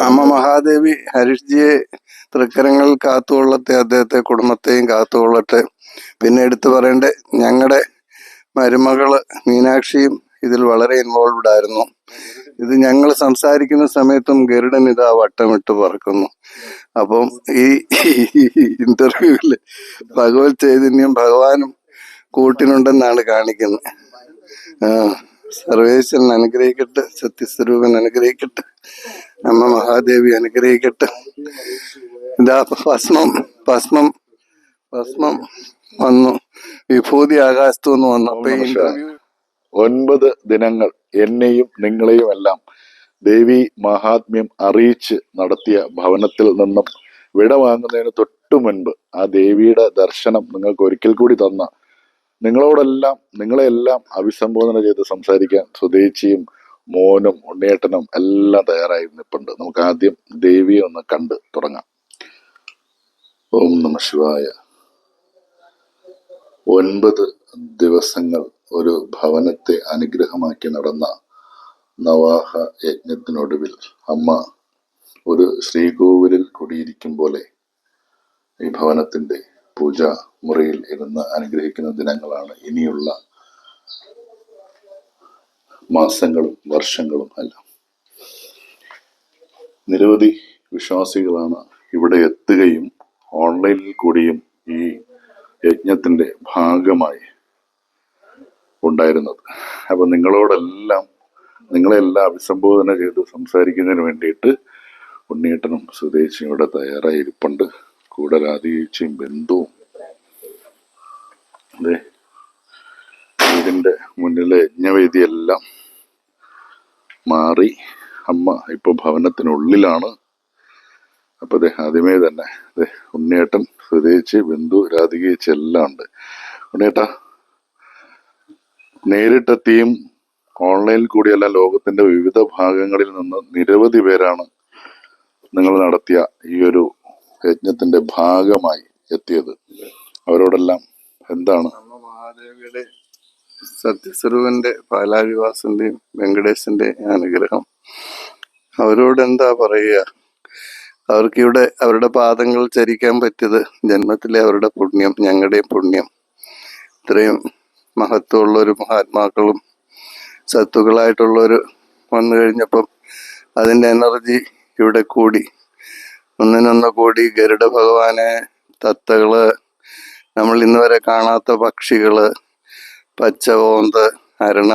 അമ്മ മഹാദേവി ഹരീഷ്ജിയെ തൃക്കരങ്ങളിൽ കാത്തുകൊള്ളട്ടെ അദ്ദേഹത്തെ കുടുംബത്തെയും കാത്തുകൊള്ളട്ടെ. പിന്നെ എടുത്തു പറയേണ്ട ഞങ്ങളുടെ മരുമകൾ മീനാക്ഷിയും ഇതിൽ വളരെ ഇൻവോൾവ്ഡ് ആയിരുന്നു. ഇത് ഞങ്ങൾ സംസാരിക്കുന്ന സമയത്തും ഗരുഡൻ ഇതാ വട്ടമിട്ട് പറക്കുന്നു. അപ്പം ഈ ഇന്റർവ്യൂവിൽ ഭഗവത് ചൈതന്യം ഭഗവാനും കൂട്ടിനുണ്ടെന്നാണ് കാണിക്കുന്നത്. സർവേശ്വരൻ അനുഗ്രഹിക്കട്ടെ സത്യസ്വരൂപൻ അനുഗ്രഹിക്കട്ടെ. അമ്മ മഹാദേവി അനുഗ്രഹിക്കട്ടെ. ഇതാ ഭസ്മം ഭസ്മം ഭസ്മം വന്നു. വിഭൂതി ആകാശത്തു നിന്ന് വന്നു. ഒൻപത് ദിനങ്ങൾ എന്നെയും നിങ്ങളെയും എല്ലാം ദേവി മഹാത്മ്യം അറിയിച്ച് നടത്തിയ ഭവനത്തിൽ നിന്നും വിട വാങ്ങുന്നതിന് തൊട്ടു മുൻപ് ആ ദേവിയുടെ ദർശനം നിങ്ങൾക്ക് ഒരിക്കൽ കൂടി തന്ന നിങ്ങളോടെല്ലാം നിങ്ങളെല്ലാം അഭിസംബോധന ചെയ്ത് സംസാരിക്കാൻ സുദേച്ചിയും മോനും ഉണ്ണിയേട്ടനും എല്ലാം തയ്യാറായി നിൽപ്പുണ്ട് നമുക്ക് ആദ്യം ദേവിയെ ഒന്ന് കണ്ട് തുടങ്ങാം. ഓം നമ ശിവായ. ഒൻപത് ദിവസങ്ങൾ ഒരു ഭവനത്തെ അനുഗ്രഹമാക്കി നടന്ന നവാഹ യജ്ഞത്തിനൊടുവിൽ അമ്മ ഒരു ശ്രീകോവിലിൽ കുടിയിരിക്കും പോലെ ഈ ഭവനത്തിന്റെ പൂജ മുറിയിൽ ഇരുന്ന് അനുഗ്രഹിക്കുന്ന ദിനങ്ങളാണ് ഇനിയുള്ള മാസങ്ങളും വർഷങ്ങളും അല്ല നിരവധി വിശ്വാസികളാണ് ഇവിടെ എത്തുകയും ഓൺലൈനിൽ കൂടിയും ഈ യജ്ഞത്തിന്റെ ഭാഗമായി ഉണ്ടായിരുന്നത്. അപ്പൊ നിങ്ങളോടെല്ലാം നിങ്ങളെല്ലാം അഭിസംബോധന ചെയ്ത് സംസാരിക്കുന്നതിന് വേണ്ടിയിട്ട് ഉണ്ണിയേട്ടനും സുദേശിയും ഇവിടെ തയ്യാറായിരിപ്പുണ്ട് കൂടെ രാധികയും ബന്ധുവും. അതെ. വീടിന്റെ മുന്നിലെ യജ്ഞവേദിയെല്ലാം മാറി. അമ്മ ഇപ്പൊ ഭവനത്തിനുള്ളിലാണ്. അപ്പൊ അതെ ആദ്യമേ തന്നെ അതെ ഉണ്ണിയേട്ടൻ സുരേച്ച് ബിന്ദു രാധികേച്ച് എല്ലാം ഉണ്ട്. ഉണ്ണിയേട്ടാ നേരിട്ടെത്തിയും ഓൺലൈനിൽ കൂടിയല്ല ലോകത്തിന്റെ വിവിധ ഭാഗങ്ങളിൽ നിന്ന് നിരവധി പേരാണ് നിങ്ങൾ നടത്തിയ ഈ ഒരു യജ്ഞത്തിന്റെ ഭാഗമായി എത്തിയത്. അവരോടെല്ലാം എന്താണ്? മഹാദേവിയുടെ സത്യസ്വരൂപന്റെ പാലാഴിവാസന്റെയും വെങ്കടേശന്റെ അനുഗ്രഹം. അവരോട് എന്താ പറയുക? അവർക്ക് ഇവിടെ അവരുടെ പാദങ്ങൾ ചരിക്കാൻ പറ്റിയത് ജന്മത്തിലെ അവരുടെ പുണ്യം ഞങ്ങളുടെയും പുണ്യം. ഇത്രയും മഹത്വമുള്ള ഒരു മഹാത്മാക്കളും സത്തുക്കളായിട്ടുള്ളൊരു വന്നു കഴിഞ്ഞപ്പം അതിന്റെ എനർജി ഇവിടെ കൂടി. ഒന്നിനൊന്ന് കൂടി ഗരുഡ ഭഗവാനെ തത്തകൾ നമ്മൾ ഇന്ന് വരെ കാണാത്ത പക്ഷികൾ പച്ച ഓന്ത് അരണ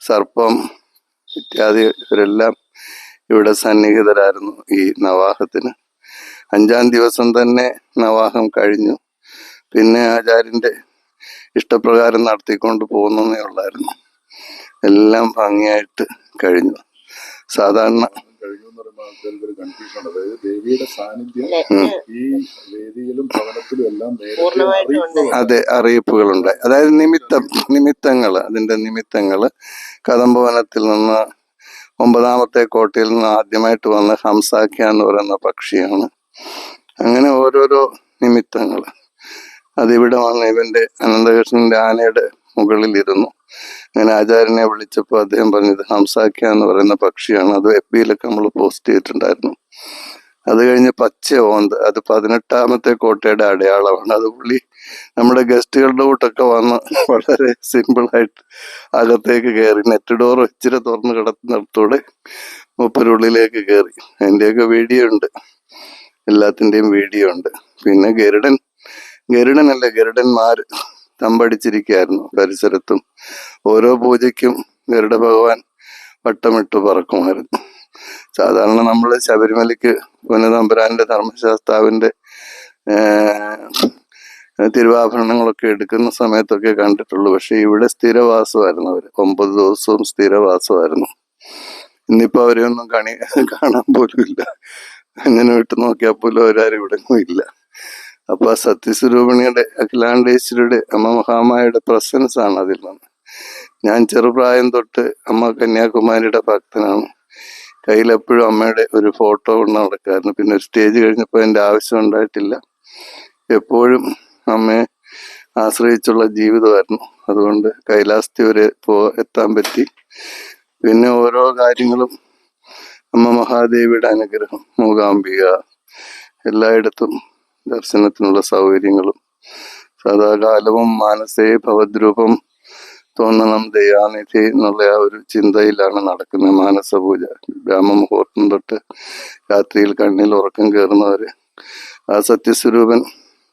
സർപ്പം ഇത്യാദി ഇവരെല്ലാം ഇവിടെ സന്നിഹിതരായിരുന്നു ഈ നവാഹത്തിന്. അഞ്ചാം ദിവസം തന്നെ നവാഹം കഴിഞ്ഞു. പിന്നെ ആചാര്യന്റെ ഇഷ്ടപ്രകാരം നടത്തിക്കൊണ്ട് പോകുന്നതേ ഉള്ളായിരുന്നു. എല്ലാം ഭംഗിയായിട്ട് കഴിഞ്ഞു. സാധാരണ കഴിഞ്ഞു എന്ന് പറയുമ്പോൾ ആൾക്കാർക്ക് ഒരു കൺഫ്യൂഷൻ അതായത് ദേവിയുടെ സാന്നിധ്യം ഈ വേദിയിലും ഭവനത്തിലും എല്ലാം അതെ അറിയിപ്പുകളുണ്ട്. അതായത് നിമിത്തം നിമിത്തങ്ങൾ അതിന്റെ നിമിത്തങ്ങൾ കദംഭവനത്തിൽ നിന്ന് ഒമ്പതാമത്തെ കോട്ടയിൽ നിന്ന് ആദ്യമായിട്ട് വന്ന ഹംസാഖ്യ എന്ന് പറയുന്ന പക്ഷിയാണ്. അങ്ങനെ ഓരോരോ നിമിത്തങ്ങൾ അതിവിടെ വന്ന് ഇവന്റെ അനന്തകൃഷ്ണന്റെ ആനയുടെ മുകളിലിരുന്നു. അങ്ങനെ ആചാര്യനെ വിളിച്ചപ്പോൾ അദ്ദേഹം പറഞ്ഞത് ഹംസാക്യ എന്ന് പറയുന്ന പക്ഷിയാണ്. അത് എഫ് ബിയിലൊക്കെ നമ്മൾ പോസ്റ്റ് ചെയ്തിട്ടുണ്ടായിരുന്നു. അത് കഴിഞ്ഞ് പച്ച ഓന്ത് അത് പതിനെട്ടാമത്തെ കോട്ടയുടെ അടയാളമാണ്. അത് പുള്ളി നമ്മുടെ ഗസ്റ്റുകളുടെ കൂട്ടൊക്കെ വന്ന് വളരെ സിമ്പിൾ ആയിട്ട് അകത്തേക്ക് കയറി നെറ്റ് ഡോർ ഇച്ചിരി തുറന്ന് കിടത്തുന്നിടത്തൂടെ മുപ്പരുള്ളിലേക്ക് കയറി അതിന്റെയൊക്കെ വീഡിയോ ഉണ്ട്. എല്ലാത്തിന്റെയും വീഡിയോ ഉണ്ട്. പിന്നെ ഗരുഡൻ ഗരുഡനല്ല? ഗരുഡന്മാര്. തമ്പടിച്ചിരിക്കുകയായിരുന്നു പരിസരത്തും. ഓരോ പൂജയ്ക്കും ഗരുഡ ഭഗവാൻ വട്ടമിട്ട് പറക്കുമായിരുന്നു. സാധാരണ നമ്മൾ ശബരിമലയ്ക്ക് പുനതമ്പുരാന്റെ ധർമ്മശാസ്താവിന്റെ തിരുവാഭരണങ്ങളൊക്കെ എടുക്കുന്ന സമയത്തൊക്കെ കണ്ടിട്ടുള്ളൂ. പക്ഷെ ഇവിടെ സ്ഥിരവാസമായിരുന്നു അവർ. ഒമ്പത് ദിവസവും സ്ഥിരവാസമായിരുന്നു. ഇന്നിപ്പോ അവരെ ഒന്നും കണി കാണാൻ പോലും ഇല്ല അങ്ങനെ വിട്ട് നോക്കിയാൽ പോലും അവരാരും ഇവിടെ ഇല്ല. അപ്പൊ ആ സത്യസ്വരൂപിണിയുടെ അഖിലാണ്ടേശ്വരിയുടെ അമ്മ മഹാമായുടെ പ്രസൻസ് ആണ് അതിൽ നിന്ന് ഞാൻ ചെറുപ്രായം തൊട്ട് അമ്മ കന്യാകുമാരിയുടെ ഭക്തനാണ്. കയ്യിലെപ്പോഴും അമ്മയുടെ ഒരു ഫോട്ടോ കൊണ്ട് നടക്കായിരുന്നു. പിന്നെ ഒരു സ്റ്റേജ് കഴിഞ്ഞപ്പോൾ എന്റെ ആവശ്യം ഉണ്ടായിട്ടില്ല. എപ്പോഴും അമ്മയെ ആശ്രയിച്ചുള്ള ജീവിതമായിരുന്നു. അതുകൊണ്ട് കൈലാസത്തി വരെ പോ എത്താൻ പറ്റി. പിന്നെ ഓരോ കാര്യങ്ങളും അമ്മ മഹാദേവിയുടെ അനുഗ്രഹം മൂകാംബിക എല്ലായിടത്തും ദർശനത്തിനുള്ള സൗകര്യങ്ങളും സദാകാലവും മാനസേ ഭവദ്രൂപം തോന്നണം ദയാനിധി എന്നുള്ള ആ ഒരു ചിന്തയിലാണ് നടക്കുന്നത് മാനസപൂജ. ബ്രാഹ്മമുഹൂർത്തം തൊട്ട് രാത്രിയിൽ കണ്ണിൽ ഉറക്കം കയറുന്നവര് ആ സത്യസ്വരൂപൻ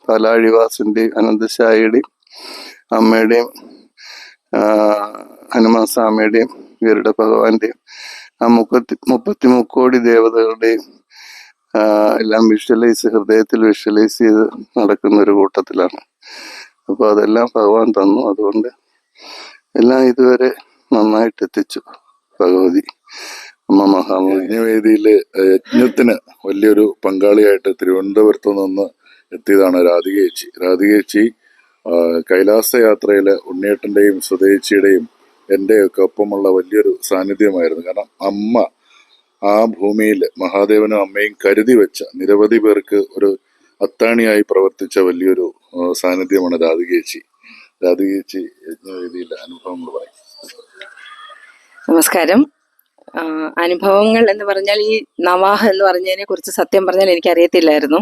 പാലാഴിവാസിന്റെയും അനന്തശായിയുടെയും അമ്മയുടെയും ഹനുമാൻ സ്വാമിയുടെയും ഇവരുടെ ഭഗവാന്റെയും ആ മുപ്പത്തി മുപ്പത്തി മുക്കോടി ദേവതകളുടെയും എല്ലാം വിഷ്വലൈസ് ഹൃദയത്തിൽ വിഷ്വലൈസ് ചെയ്ത് നടക്കുന്ന ഒരു കൂട്ടത്തിലാണ്. അപ്പോൾ അതെല്ലാം ഭഗവാൻ തന്നു. അതുകൊണ്ട് എല്ലാം ഇതുവരെ നന്നായിട്ട് എത്തിച്ചു ഭഗവതി. അമ്മ യജ്ഞവേദിയിൽ യജ്ഞത്തിന് വലിയൊരു പങ്കാളിയായിട്ട് തിരുവനന്തപുരത്ത് നിന്ന് എത്തിയതാണ് രാധികേച്ചി രാധികേച്ചി കൈലാസ യാത്രയിലെ ഉണ്ണിയേട്ടന്റെയും സുതേച്ചിയുടെയും എന്റെയൊക്കെ ഒപ്പമുള്ള വലിയൊരു സാന്നിധ്യമായിരുന്നു. കാരണം അമ്മ ആ ഭൂമിയിൽ മഹാദേവനും അമ്മയും കരുതി വെച്ച നിരവധി പേർക്ക് ഒരു അത്താണിയായി പ്രവർത്തിച്ച വലിയൊരു സാന്നിധ്യമാണ് രാധികേച്ചി. രാധികേച്ചി യജ്ഞവേദിയിലെ അനുഭവങ്ങൾ പറയും. നമസ്കാരം. അനുഭവങ്ങൾ എന്ന് പറഞ്ഞാൽ ഈ നവാഹ എന്ന് പറഞ്ഞതിനെ കുറിച്ച് സത്യം പറഞ്ഞാൽ എനിക്ക് അറിയത്തില്ലായിരുന്നു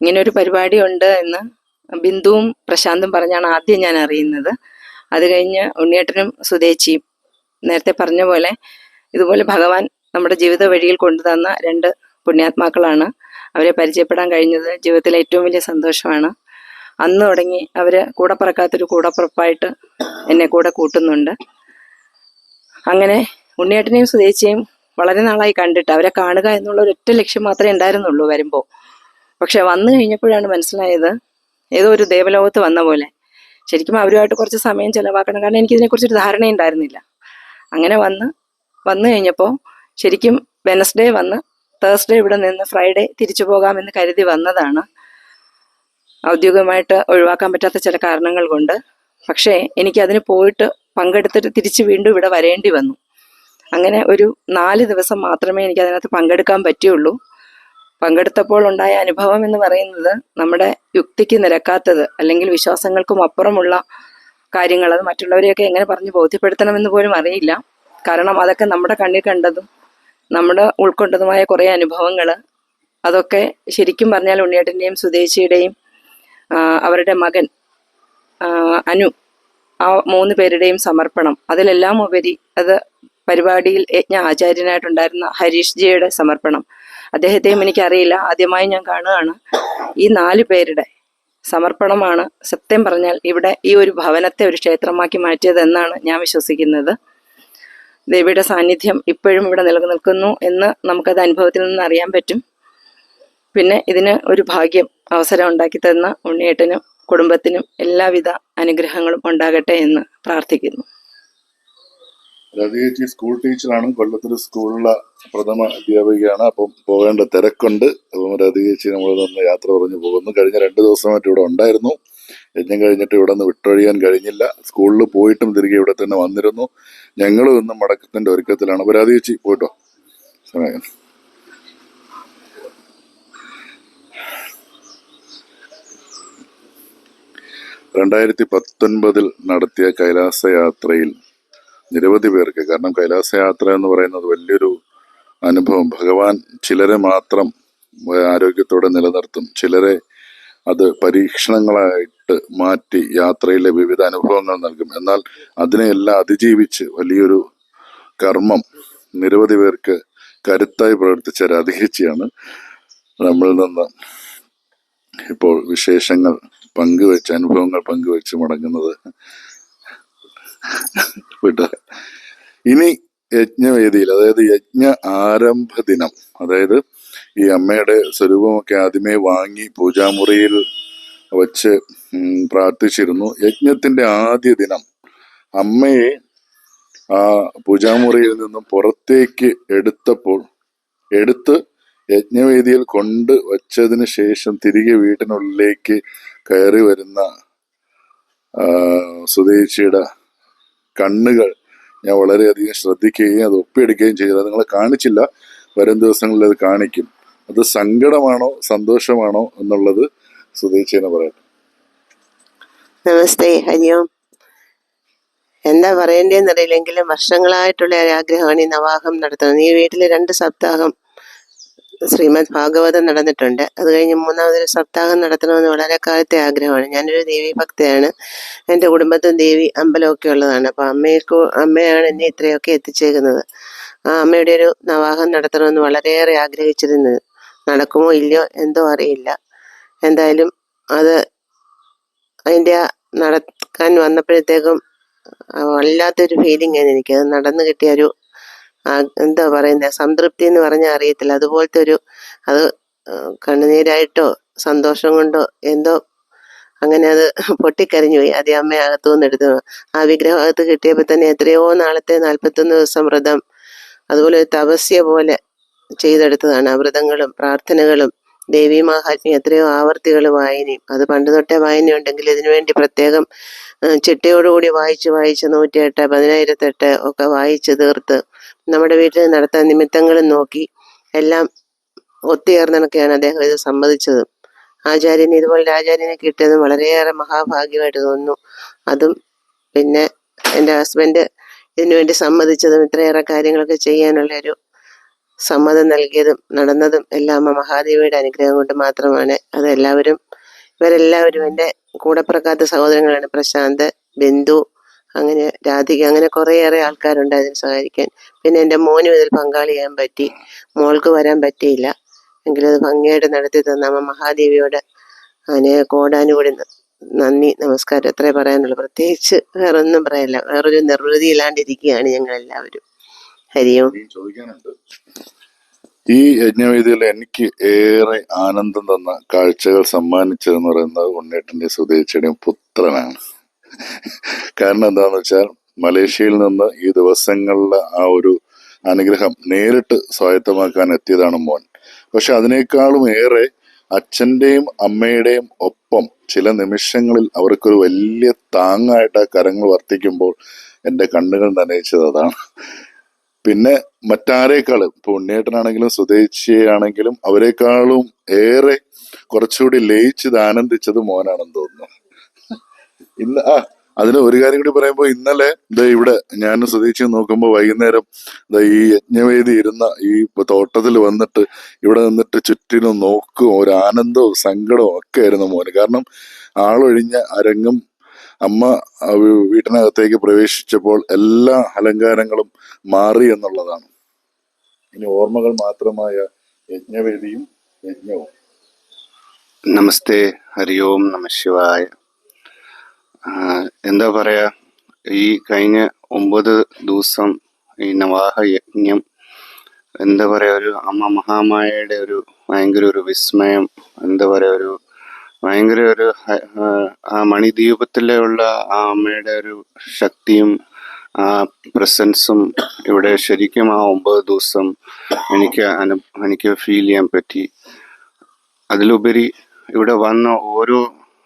ഇങ്ങനെ ഒരു പരിപാടി ഉണ്ട് എന്ന് ബിന്ദുവും പ്രശാന്തും പറഞ്ഞാണ് ആദ്യം ഞാൻ അറിയുന്നത്. അത് കഴിഞ്ഞ് ഉണ്ണിയേട്ടനും സുതേച്ചിയും നേരത്തെ പറഞ്ഞ പോലെ ഇതുപോലെ ഭഗവാൻ നമ്മുടെ ജീവിത വഴിയിൽ കൊണ്ടുതന്ന രണ്ട് പുണ്യാത്മാക്കളാണ്. അവരെ പരിചയപ്പെടാൻ കഴിഞ്ഞത് ജീവിതത്തിലെ ഏറ്റവും വലിയ സന്തോഷമാണ്. അന്ന് തുടങ്ങി അവർ കൂടെ പറക്കാത്തൊരു കൂടപ്പുറപ്പായിട്ട് എന്നെ കൂടെ കൂട്ടുന്നുണ്ട്. അങ്ങനെ ഉണ്ണിയേട്ടനെയും സുതേച്ചിയും വളരെ നാളായി കണ്ടിട്ട് അവരെ കാണുക എന്നുള്ള ഒരൊറ്റ ലക്ഷ്യം മാത്രമേ ഉണ്ടായിരുന്നുള്ളൂ വരുമ്പോൾ പക്ഷെ വന്നു കഴിഞ്ഞപ്പോഴാണ് മനസ്സിലായത് ഏതോ ഒരു ദേവലോകത്ത് വന്ന പോലെ. ശരിക്കും അവരുമായിട്ട് കുറച്ച് സമയം ചെലവാക്കണം. കാരണം എനിക്ക് ഇതിനെക്കുറിച്ചൊരു ധാരണ ഉണ്ടായിരുന്നില്ല അങ്ങനെ വന്ന് വന്നു കഴിഞ്ഞപ്പോൾ ശരിക്കും വെനസ്ഡേ വന്ന് തേഴ്സ്ഡേ ഇവിടെ നിന്ന് ഫ്രൈഡേ തിരിച്ചു പോകാമെന്ന് കരുതി വന്നതാണ്. ഔദ്യോഗികമായിട്ട് ഒഴിവാക്കാൻ പറ്റാത്ത ചില കാരണങ്ങൾ കൊണ്ട്. പക്ഷേ എനിക്ക് അതിന് പോയിട്ട് പങ്കെടുത്തിട്ട് തിരിച്ച് വീണ്ടും ഇവിടെ വരേണ്ടി വന്നു. അങ്ങനെ ഒരു നാല് ദിവസം മാത്രമേ എനിക്ക് അതിനകത്ത് പങ്കെടുക്കാൻ പറ്റിയുള്ളൂ. പങ്കെടുത്തപ്പോൾ ഉണ്ടായ അനുഭവം എന്ന് പറയുന്നത് നമ്മുടെ യുക്തിക്ക് നിരക്കാത്തത് അല്ലെങ്കിൽ വിശ്വാസങ്ങൾക്കും അപ്പുറമുള്ള കാര്യങ്ങൾ അത് മറ്റുള്ളവരെയൊക്കെ എങ്ങനെ പറഞ്ഞ് ബോധ്യപ്പെടുത്തണമെന്ന് പോലും അറിയില്ല. കാരണം അതൊക്കെ നമ്മുടെ കണ്ണിൽ കണ്ടതും നമ്മുടെ ഉൾക്കൊണ്ടതുമായ കുറേ അനുഭവങ്ങൾ അതൊക്കെ ശരിക്കും പറഞ്ഞാൽ ഉണ്ണിയേട്ടന്റെയും സുദേശിയുടെയും അവരുടെ മകൻ അനു ആ മൂന്ന് പേരുടെയും സമർപ്പണം. അതിലെല്ലാം ഉപരി അത് പരിപാടിയിൽ യജ്ഞ ആചാര്യനായിട്ടുണ്ടായിരുന്ന ഹരീഷ് ജിയുടെ സമർപ്പണം. അദ്ദേഹത്തെയും എനിക്കറിയില്ല. ആദ്യമായി ഞാൻ കാണുകയാണ്. ഈ നാല് പേരുടെ സമർപ്പണമാണ് സത്യം പറഞ്ഞാൽ ഇവിടെ ഈ ഒരു ഭവനത്തെ ഒരു ക്ഷേത്രമാക്കി മാറ്റിയതെന്നാണ് ഞാൻ വിശ്വസിക്കുന്നത്. ദേവിയുടെ സാന്നിധ്യം ഇപ്പോഴും ഇവിടെ നിലനിൽക്കുന്നു എന്ന് നമുക്കത് അനുഭവത്തിൽ നിന്ന് അറിയാൻ പറ്റും. പിന്നെ ഇതിന് ഒരു ഭാഗ്യം അവസരം ഉണ്ടാക്കി തന്ന ഉണ്ണിയേട്ടനും കുടുംബത്തിനും എല്ലാവിധ അനുഗ്രഹങ്ങളും ഉണ്ടാകട്ടെ എന്ന് പ്രാർത്ഥിക്കുന്നു. രാധികേച്ചി സ്കൂൾ ടീച്ചറാണ് കൊല്ലത്തൊരു സ്കൂളിലെ പ്രഥമ അധ്യാപികയാണ്. അപ്പം പോകേണ്ട തിരക്കുണ്ട്. അപ്പം രാധികേച്ചി നമ്മൾ നിന്ന് യാത്ര പറഞ്ഞു പോകുന്നു. കഴിഞ്ഞ രണ്ട് ദിവസമായിട്ട് ഇവിടെ ഉണ്ടായിരുന്നു. യജ്ഞം കഴിഞ്ഞിട്ട് ഇവിടെ നിന്ന് വിട്ടൊഴിയാൻ കഴിഞ്ഞില്ല. സ്കൂളിൽ പോയിട്ടും തിരികെ ഇവിടെ തന്നെ വന്നിരുന്നു. ഞങ്ങളും ഇന്ന് മടക്കത്തിന്റെ ഒരുക്കത്തിലാണ്. പരാതി വെച്ച് പോയിട്ടോ? സമയം. രണ്ടായിരത്തി പത്തൊൻപതിൽ നടത്തിയ കൈലാസ യാത്രയിൽ നിരവധി പേർക്ക് കാരണം കൈലാസയാത്ര എന്ന് പറയുന്നത് വലിയൊരു അനുഭവം. ഭഗവാൻ ചിലരെ മാത്രം ആരോഗ്യത്തോടെ നിലനിർത്തും. ചിലരെ അത് പരീക്ഷണങ്ങളായിട്ട് മാറ്റി യാത്രയിലെ വിവിധ അനുഭവങ്ങൾ നൽകും. എന്നാൽ അതിനെയെല്ലാം അതിജീവിച്ച് വലിയൊരു കർമ്മം നിരവധി പേർക്ക് കരുത്തായി പ്രവർത്തിച്ച രാധികച്ചിയാണ് നമ്മളിൽ നിന്ന് ഇപ്പോൾ വിശേഷങ്ങൾ പങ്കുവെച്ച് അനുഭവങ്ങൾ പങ്കുവെച്ച് മടങ്ങുന്നത്. ഇനി യജ്ഞവേദിയിൽ അതായത് യജ്ഞ ആരംഭ ദിനം അതായത് ഈ അമ്മയുടെ സ്വരൂപമൊക്കെ ആദ്യമേ വാങ്ങി പൂജാമുറിയിൽ വച്ച് പ്രാർത്ഥിച്ചിരുന്നു. യജ്ഞത്തിന്റെ ആദ്യ ദിനം അമ്മയെ ആ പൂജാമുറിയിൽ നിന്നും പുറത്തേക്ക് എടുത്തപ്പോൾ എടുത്ത് യജ്ഞവേദിയിൽ കൊണ്ട് വച്ചതിന് ശേഷം തിരികെ വീട്ടിനുള്ളിലേക്ക് കയറി വരുന്ന സുദേശിയുടെ കണ്ണുകൾ ഞാൻ വളരെയധികം ശ്രദ്ധിക്കുകയും അത് ഒപ്പിയെടുക്കുകയും ചെയ്തു. അത് നിങ്ങളെ കാണിച്ചില്ല. വരും ദിവസങ്ങളിൽ അത് കാണിക്കും. അത് സങ്കടമാണോ സന്തോഷമാണോ എന്നുള്ളത് സുധീച്ചേനെ പറയട്ടെ. നമസ്തേ ഹരിയോം. എന്താ പറയേണ്ടതെന്നറിയില്ലെങ്കിലും വർഷങ്ങളായിട്ടുള്ള ഒരു ആഗ്രഹമാണ് ഈ നവാഹം നടത്തുന്നത്. ഈ വീട്ടിൽ രണ്ട് സപ്താഹം ശ്രീമദ് ഭാഗവതം നടന്നിട്ടുണ്ട്. അത് കഴിഞ്ഞ് മൂന്നാമതൊരു സപ്താഹം നടത്തണമെന്ന് വളരെ കാലത്തെ ആഗ്രഹമാണ്. ഞാനൊരു ദേവി ഭക്തയാണ്. എന്റെ കുടുംബത്തും ദേവി അമ്പലമൊക്കെ ഉള്ളതാണ്. അപ്പോൾ അമ്മയ്ക്ക് അമ്മയാണ് എന്നെ ഇത്രയൊക്കെ എത്തിച്ചേക്കുന്നത്. ആ അമ്മയുടെ ഒരു നവാഹം നടത്തണമെന്ന് വളരെയേറെ ആഗ്രഹിച്ചിരുന്നത് നടക്കുമോ ഇല്ലയോ എന്തോ അറിയില്ല. എന്തായാലും അത് അതിന്റെ നടക്കാൻ വന്നപ്പോഴത്തേക്കും വല്ലാത്തൊരു ഫീലിംഗ് ആണ് എനിക്ക്. അത് നടന്നു കിട്ടിയ ഒരു എന്താ പറയുന്നത് സംതൃപ്തി എന്ന് പറഞ്ഞാൽ അറിയത്തില്ല. അതുപോലത്തെ ഒരു അത് കണ്ണുനീരായിട്ടോ സന്തോഷം കൊണ്ടോ എന്തോ അങ്ങനെ അത് പൊട്ടിക്കരഞ്ഞു പോയി. അതേ അമ്മ അകത്തു നിന്ന് എടുത്തു. ആ വിഗ്രഹം അകത്ത് കിട്ടിയപ്പോൾ തന്നെ എത്രയോ നാളത്തെ നാൽപ്പത്തൊന്ന് ദിവസം വ്രതം അതുപോലെ ഒരു തപസ്യ പോലെ ചെയ്തെടുത്തതാണ്. വ്രതങ്ങളും പ്രാർത്ഥനകളും ദേവീ മഹാത്മ്യം എത്രയോ ആവർത്തികൾ വായനയും അത് പണ്ട് തൊട്ടേ വായനയുണ്ടെങ്കിൽ ഇതിനു വേണ്ടി പ്രത്യേകം ചിട്ടയോടുകൂടി വായിച്ച് വായിച്ച് നൂറ്റിയെട്ട് പതിനായിരത്തെട്ട് ഒക്കെ വായിച്ച് തീർത്ത് നമ്മുടെ വീട്ടിൽ നടത്താൻ നിമിത്തങ്ങളും നോക്കി എല്ലാം ഒത്തുചേർന്നൊക്കെയാണ് അദ്ദേഹം ഇത് സമ്മതിച്ചത്. ആചാര്യന് ഇതുപോലെ ആചാര്യനെ കിട്ടിയതും വളരെയേറെ മഹാഭാഗ്യമായിട്ട് തോന്നുന്നു. അതും പിന്നെ എന്റെ ഹസ്ബൻഡ് ഇതിനുവേണ്ടി സമ്മതിച്ചതും ഇത്രയേറെ കാര്യങ്ങളൊക്കെ ചെയ്യാനുള്ള ഒരു സമ്മതം നൽകിയതും നടന്നതും എല്ലാം അമ്മ മഹാദേവിയുടെ അനുഗ്രഹം കൊണ്ട് മാത്രമാണ്. അത് എല്ലാവരും ഇവരെല്ലാവരും എന്റെ കൂടെ പിറക്കാത്ത സഹോദരങ്ങളാണ്. പ്രശാന്ത് ബിന്ദു അങ്ങനെ രാധിക അങ്ങനെ കുറേയേറെ ആൾക്കാരുണ്ട് അതിന് സഹായിക്കാൻ. പിന്നെ എന്റെ മോനും ഇതിൽ പങ്കാളിയാൻ പറ്റി. മോൾക്ക് വരാൻ പറ്റിയില്ല. എങ്കിലും അത് ഭംഗിയായിട്ട് നടത്തി തന്ന അമ്മ മഹാദേവിയോട് അതിനെ കോടാനുകൂടി നന്ദി നമസ്കാരം എത്രേ പറയാനുള്ളൂ. പ്രത്യേകിച്ച് വേറൊന്നും പറയാനില്ല വേറൊരു നിർവൃതിയില്ലാണ്ടിരിക്കുകയാണ് ഞങ്ങൾ എല്ലാവരും ചോദിക്കാനുണ്ട്. ഈ യജ്ഞവേദിയിൽ എനിക്ക് ഏറെ ആനന്ദം തന്ന കാഴ്ചകൾ സമ്മാനിച്ചതെന്ന് പറയുന്നത് ഉണ്ണേട്ടന്റെ സുധേച്ചിയുടെയും പുത്രനാണ്. കാരണം എന്താന്ന് വെച്ചാൽ മലേഷ്യയിൽ നിന്ന് ഈ ദിവസങ്ങളിലെ ആ ഒരു അനുഗ്രഹം നേരിട്ട് സ്വായത്തമാക്കാൻ എത്തിയതാണ് മോൻ. പക്ഷെ അതിനേക്കാളും ഏറെ അച്ഛന്റെയും അമ്മയുടെയും ഒപ്പം ചില നിമിഷങ്ങളിൽ അവർക്കൊരു വലിയ താങ്ങായിട്ട് ആ കരങ്ങൾ വർത്തിക്കുമ്പോൾ എന്റെ കണ്ണുകൾ നനയിച്ചത് അതാണ്. പിന്നെ മറ്റാരേക്കാളും ഇപ്പൊ ഉണ്ണിയേട്ടനാണെങ്കിലും സ്വദേശിയാണെങ്കിലും അവരെക്കാളും ഏറെ കുറച്ചുകൂടി ലയിച്ചത് ആനന്ദിച്ചത് മോനാണെന്ന് തോന്നുന്നു. ഇന്ന് ആ അതിന് ഒരു കാര്യം കൂടി പറയുമ്പോൾ ഇന്നലെ ദേ ഇവിടെ ഞാൻ സ്വദേശി നോക്കുമ്പോൾ വൈകുന്നേരം ദേ ഈ യജ്ഞവേദി ഇരുന്ന ഈ തോട്ടത്തിൽ വന്നിട്ട് ഇവിടെ നിന്നിട്ട് ചുറ്റിനും നോക്കും ഒരു ആനന്ദവും സങ്കടവും ഒക്കെ ആയിരുന്നു മോന്. കാരണം ആളൊഴിഞ്ഞ അരങ്ങും അമ്മ വീട്ടിനകത്തേക്ക് പ്രവേശിച്ചപ്പോൾ എല്ലാ അലങ്കാരങ്ങളും മാറി എന്നുള്ളതാണ്. ഇനി ഓർമ്മകൾ മാത്രമായ യജ്ഞവേദിയും യജ്ഞവും. നമസ്തേ ഹരി ഓം നമ ശിവായ. എന്താ പറയാ ഈ കഴിഞ്ഞ ഒമ്പത് ദിവസം ഈ നവാഹ യജ്ഞം എന്താ പറയാ ഒരു അമ്മ മഹാമായയുടെ ഒരു ഭയങ്കര ഒരു വിസ്മയം എന്താ പറയാ ഒരു ഭയങ്കര ഒരു ആ, മണിദ്വീപത്തിലെ മണിദ്വീപത്തിലുള്ള ആ അമ്മയുടെ ഒരു ശക്തിയും ആ പ്രസൻസും ഇവിടെ ശരിക്കും ആ ഒമ്പത് ദിവസം എനിക്ക് അനു എനിക്ക് ഫീൽ ചെയ്യാൻ പറ്റി. അതിലുപരി ഇവിടെ വന്ന ഓരോ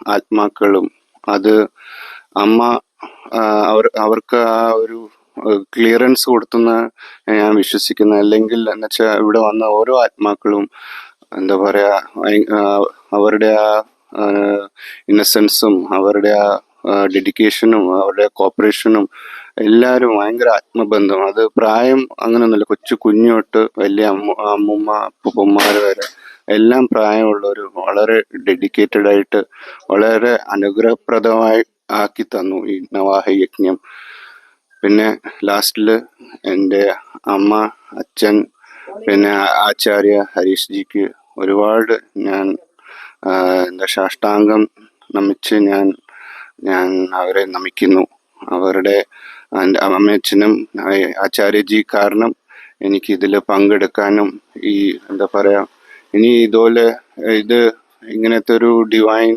ആത്മാക്കളും അത് അമ്മ അവർ അവർക്ക് ആ ഒരു ക്ലിയറൻസ് കൊടുത്തുന്ന ഞാൻ വിശ്വസിക്കുന്നു. അല്ലെങ്കിൽ എന്ന് വെച്ചാൽ ഇവിടെ വന്ന ഓരോ ആത്മാക്കളും എന്താ പറയാ അവരുടെ ആ ഇന്നസെൻസും അവരുടെ ആ ഡെഡിക്കേഷനും അവരുടെ കോപ്പറേഷനും എല്ലാവരും ഭയങ്കര ആത്മബന്ധം. അത് പ്രായം അങ്ങനെയൊന്നുമില്ല കൊച്ചു കുഞ്ഞു തൊട്ട് വലിയ അമ്മ അമ്മുമ്മ അപ്പുപ്പന്മാർ വരെ എല്ലാം പ്രായമുള്ളവർ വളരെ ഡെഡിക്കേറ്റഡ് ആയിട്ട് വളരെ അനുഗ്രഹപ്രദമായി ആക്കി തന്നു ഈ നവാഹ യജ്ഞം. പിന്നെ ലാസ്റ്റിൽ എന്റെ അമ്മ അച്ഛൻ പിന്നെ ആചാര്യ ഹരീഷ് ജിക്ക് ഒരുപാട് ഞാൻ ആ, എന്താ സാഷ്ടാംഗം നമിച്ച് ഞാൻ ഞാൻ അവരെ നമിക്കുന്നു. അവരുടെ എന്റെ അമ്മയച്ഛനും ആചാര്യജി കാരണം എനിക്ക് ഇതിൽ പങ്കെടുക്കാനും ഈ എന്താ പറയാ ഇനി ഇതുപോലെ ഇത് ഇങ്ങനത്തെ ഒരു ഡിവൈൻ